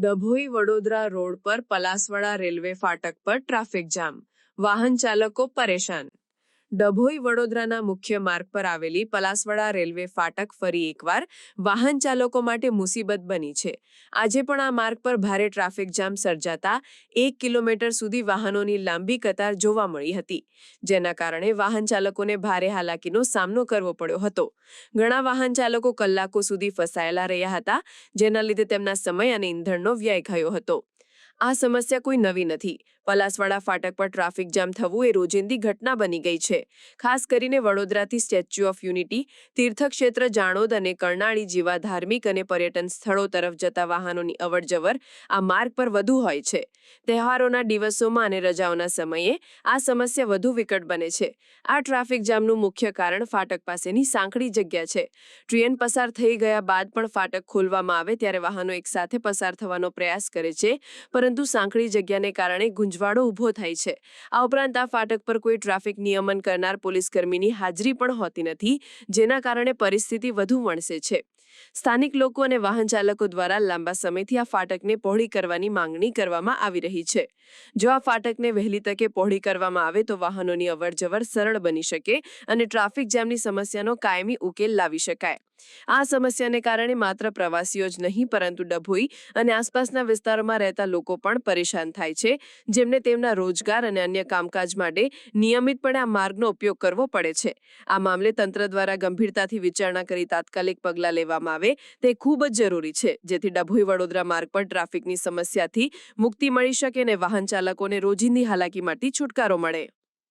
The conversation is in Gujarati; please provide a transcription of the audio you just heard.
ડભોઈ વડોદરા રોડ પર પલાસવાડા રેલવે ફાટક પર ટ્રાફિક જામ. વાહન ચાલકો પરેશાન. ડભોઈ વડોદરાના મુખ્ય માર્ગ પર આવેલી પલાસવાડા રેલવે ફાટક ફરી એકવાર વાહન ચાલકો માટે મુસીબત બની છે. આજે પણ આ માર્ગ પર ભારે ટ્રાફિક જામ સર્જાતા એક કિલોમીટર સુધી વાહનોની લાંબી કતાર જોવા મળી હતી, જેના કારણે વાહન ચાલકોને ભારે હાલાકીનો સામનો કરવો પડ્યો હતો. ઘણા વાહન ચાલકો કલાકો સુધી ફસાયેલા રહ્યા હતા, જેના લીધે તેમના સમય અને ઈંધણનો વ્યય થયો હતો. આ સમસ્યા કોઈ નવી નથી. પલાસવાડા ફાટક પર ટ્રાફિક જામ થવું એ રોજિંદી ઘટના બની ગઈ છે. ખાસ કરીને વડોદરાથી સ્ટેચ્યુ ઓફ યુનિટી, તીર્થક્ષેત્ર જાણોદ અને કર્ણાળી જેવા ધાર્મિક અને પર્યટન સ્થળો તરફ જતા વાહનોની અવરજવર આ માર્ગ પર વધુ હોય છે. તહેવારોના દિવસોમાં અને રજાઓના સમયે આ સમસ્યા વધુ વિકટ બને છે. આ ટ્રાફિક જામનું મુખ્ય કારણ ફાટક પાસેની સાંકડી જગ્યા છે. ટ્રેન પસાર થઈ ગયા બાદ પણ ફાટક ખોલવામાં આવે ત્યારે વાહનો એકસાથે પસાર થવાનો પ્રયાસ કરે છે પરંતુ સાંકડી જગ્યાને કારણે ગુંજવાડો ઊભો થાય છે. આ ઉપરાંત આ ફાટક પર કોઈ ટ્રાફિક નિયમન કરનાર પોલીસકર્મીની હાજરી પણ હોતી નથી, જેના કારણે પરિસ્થિતિ વધુ વણસે છે. સ્થાનિક લોકો અને વાહન ચાલકો દ્વારા લાંબા સમયથી આ ફાટકને પહોળી કરવાની માંગણી કરવામાં આવી રહી છે. જો આ ફાટકને વહેલી તકે પહોળી કરવામાં આવે તો વાહનોની અવરજવર સરળ બની શકે અને ટ્રાફિક જામની સમસ્યાનો કાયમી ઉકેલ લાવી શકાય. આ સમસ્યાને કારણે માત્ર પ્રવાસીઓ જ નહીં, પરંતુ ડભોઈ અને આસપાસના વિસ્તારોમાં રહેતા લોકો પણ પરેશાન થાય છે. જેમને તેમના રોજગાર અને અન્ય કામકાજ માટે નિયમિતપણે આ માર્ગનો ઉપયોગ કરવો પડે છે. આ મામલે તંત્ર દ્વારા ગંભીરતાથી વિચારણા કરી તાત્કાલિક પગલાં લેવામાં આવે તે ખૂબ જ જરૂરી છે, જેથી ડભોઈ વડોદરા માર્ગ પર ટ્રાફિકની સમસ્યાથી મુક્તિ મળી શકે અને વાહન ચાલકોને રોજિંદી હાલાકીમાંથી છુટકારો મળે.